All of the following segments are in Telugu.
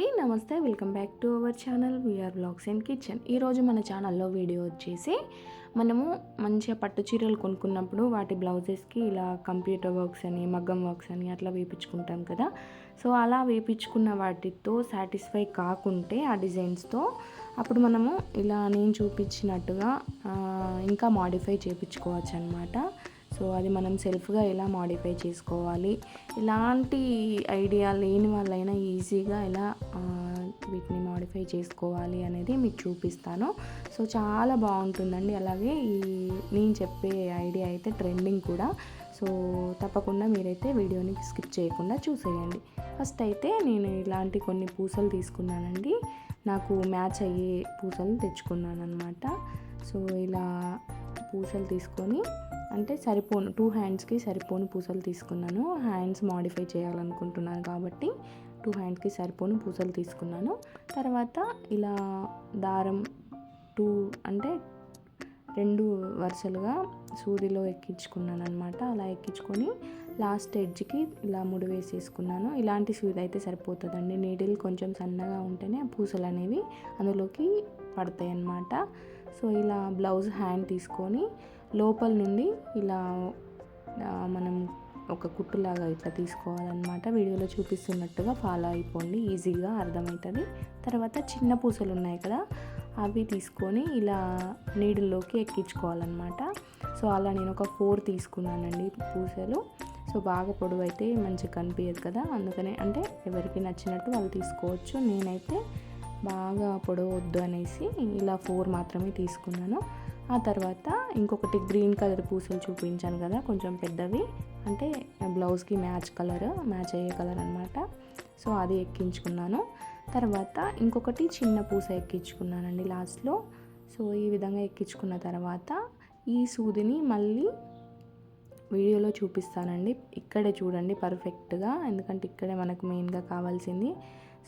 నమస్తే. Welcome back to our channel. VR blogs and kitchen ఈరోజు మన ఛానల్లో వీడియో వచ్చేసి మనము మంచిగా పట్టు చీరలు కొనుక్కున్నప్పుడు వాటి బ్లౌజెస్కి ఇలా కంప్యూటర్ వర్క్స్ అని మగ్గం వర్క్స్ అని అట్లా వేపించుకుంటాం కదా. సో అలా వేయించుకున్న వాటితో సాటిస్ఫై కాకుంటే ఆ డిజైన్స్తో అప్పుడు మనము ఇలా నేను చూపించినట్టుగా ఇంకా మాడిఫై చేయించుకోవచ్చు అనమాట సో అది మనం సెల్ఫ్గా ఎలా మాడిఫై చేసుకోవాలి? ఇలాంటి ఐడియా లేని వాళ్ళైనా ఈజీగా ఎలా వీటిని మాడిఫై చేసుకోవాలి అనేది మీకు చూపిస్తాను. సో చాలా బాగుంటుందండి. అలాగే ఈ నేను చెప్పే ఐడియా అయితే ట్రెండింగ్ కూడా. సో తప్పకుండా మీరైతే వీడియోని స్కిప్ చేయకుండా చూసేయండి. ఫస్ట్ అయితే నేను ఇలాంటి కొన్ని పూసలు తీసుకున్నానండి. నాకు మ్యాచ్ అయ్యే పూసలు తెచ్చుకున్నాను అనమాట సో ఇలా పూసలు తీసుకొని అంటే సరిపోను టూ హ్యాండ్స్కి సరిపోను పూసలు తీసుకున్నాను. హ్యాండ్స్ మాడిఫై చేయాలనుకుంటున్నాను కాబట్టి టూ హ్యాండ్స్కి సరిపోను పూసలు తీసుకున్నాను. తర్వాత ఇలా దారం టూ అంటే రెండు వరుసలుగా సూదిలో ఎక్కించుకున్నాను అనమాట అలా ఎక్కించుకొని లాస్ట్ ఎడ్జ్కి ఇలా ముడి వేసేసుకున్నాను. ఇలాంటి సూది అయితే సరిపోతుందండి. నీడిల్ కొంచెం సన్నగా ఉంటేనే పూసలు అనేవి అందులోకి పడతాయి అన్నమాట సో ఇలా బ్లౌజ్ హ్యాండ్ తీసుకొని లోపల నుండి ఇలా మనం ఒక కుట్టులాగా ఇట్లా తీసుకోవాలన్నమాట. వీడియోలో చూపిస్తున్నట్టుగా ఫాలో అయిపోండి ఈజీగా అర్థమవుతుంది. తర్వాత చిన్న పూసలు ఉన్నాయి కదా అవి తీసుకొని ఇలా నీడిల్లోకి ఎక్కించుకోవాలన్నమాట. సో అలా నేను ఒక ఫోర్ తీసుకున్నానండి పూసలు. సో బాగా పొడవు అయితే మంచిగా కనిపించదు కదా అందుకనే అంటే ఎవరికి నచ్చినట్టు వాళ్ళు తీసుకోవచ్చు. నేనైతే బాగా పొడవు వద్దు అనేసి ఇలా ఫోర్ మాత్రమే తీసుకున్నాను. ఆ తర్వాత ఇంకొకటి గ్రీన్ కలర్ పూసలు చూపించాను కదా కొంచెం పెద్దవి. అంటే బ్లౌజ్కి మ్యాచ్ కలర్ మ్యాచ్ అయ్యే కలర్ అనమాట సో అది ఎక్కించుకున్నాను. తర్వాత ఇంకొకటి చిన్న పూస ఎక్కించుకున్నానండి లాస్ట్లో. సో ఈ విధంగా ఎక్కించుకున్న తర్వాత ఈ సూదిని మళ్ళీ వీడియోలో చూపిస్తానండి. ఇక్కడే చూడండి పర్ఫెక్ట్గా ఎందుకంటే ఇక్కడే మనకు మెయిన్గా కావాల్సింది.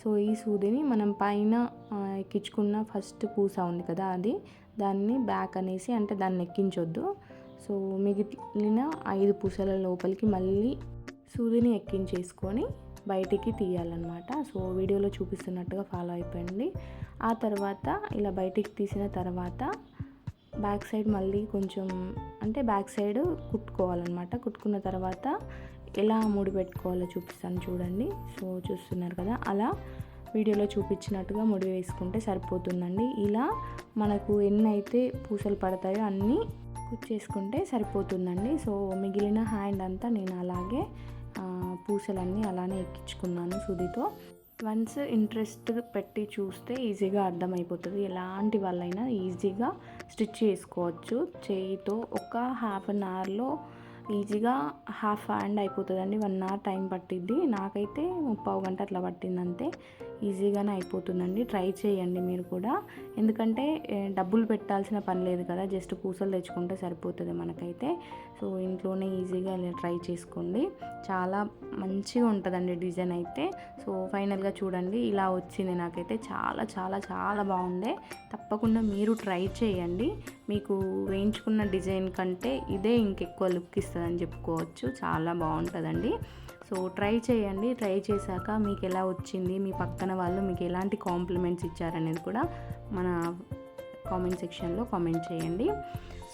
సో ఈ సూదిని మనం పైన ఎక్కించుకున్న ఫస్ట్ పూస ఉంది కదా అది. దాన్ని బ్యాక్ అనేసి అంటే దాన్ని ఎక్కించొద్దు సో మిగిలిన ఐదు పూసల లోపలికి మళ్ళీ సూదిని ఎక్కించేసుకొని బయటికి తీయాలన్నమాట. సో వీడియోలో చూపిస్తున్నట్టుగా ఫాలో అయిపోయింది ఆ తర్వాత ఇలా బయటికి తీసిన తర్వాత బ్యాక్ సైడ్ మళ్ళీ కొంచెం అంటే బ్యాక్ సైడ్ కుట్టుకోవాలన్నమాట. కుట్టుకున్న తర్వాత ఎలా ముడి పెట్టుకోవాలో చూపిస్తాను చూడండి. సో చూస్తున్నారు కదా అలా వీడియోలో చూపించినట్టుగా ముడి వేసుకుంటే సరిపోతుందండి. ఇలా మనకు ఎన్ని అయితే పూసలు పడతాయో అన్నీ కుచ్చేసుకుంటే సరిపోతుందండి. సో మిగిలిన హ్యాండ్ అంతా నేను అలాగే పూసలన్నీ అలానే ఎక్కించుకున్నాను సుదితో. వన్స్ ఇంట్రెస్ట్ పెట్టి చూస్తే ఈజీగా అర్థమైపోతుంది. ఎలాంటి వాళ్ళైనా ఈజీగా స్టిచ్ చేసుకోవచ్చు. చేయితో ఒక హాఫ్ అన్ అవర్లో ఈజీగా హాఫ్ హ్యాండ్ అయిపోతుందండి వన్ అవర్ టైం పట్టిద్ది. నాకైతే ముప్పావు గంట అట్లా పట్టిందంతే. ఈజీగానే అయిపోతుందండి. ట్రై చేయండి మీరు కూడా. ఎందుకంటే డబ్బులు పెట్టాల్సిన పని లేదు కదా జస్ట్ పూసలు తెచ్చుకుంటే సరిపోతుంది మనకైతే. సో ఇంట్లోనే ఈజీగా ట్రై చేసుకోండి. చాలా మంచిగా ఉంటుందండి డిజైన్ అయితే. సో ఫైనల్గా చూడండి ఇలా వచ్చింది నాకైతే. చాలా చాలా చాలా బాగుండే తప్పకుండా మీరు ట్రై చేయండి. మీకు వేయించుకున్న డిజైన్ కంటే ఇదే ఇంకెక్కువ లుక్ ఇస్తుంది. ఉంటుందని చెప్పుకోవచ్చు. చాలా బాగుంటుందండి. సో ట్రై చేయండి. ట్రై చేశాక మీకు ఎలా వచ్చింది? మీ పక్కన వాళ్ళు మీకు ఎలాంటి కాంప్లిమెంట్స్ ఇచ్చారనేది కూడా మన కామెంట్ సెక్షన్లో కామెంట్ చేయండి.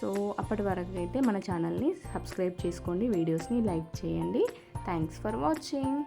సో అప్పటి వరకు అయితే మన ఛానల్ని సబ్స్క్రైబ్ చేసుకోండి. వీడియోస్ని లైక్ చేయండి. Thanks for watching.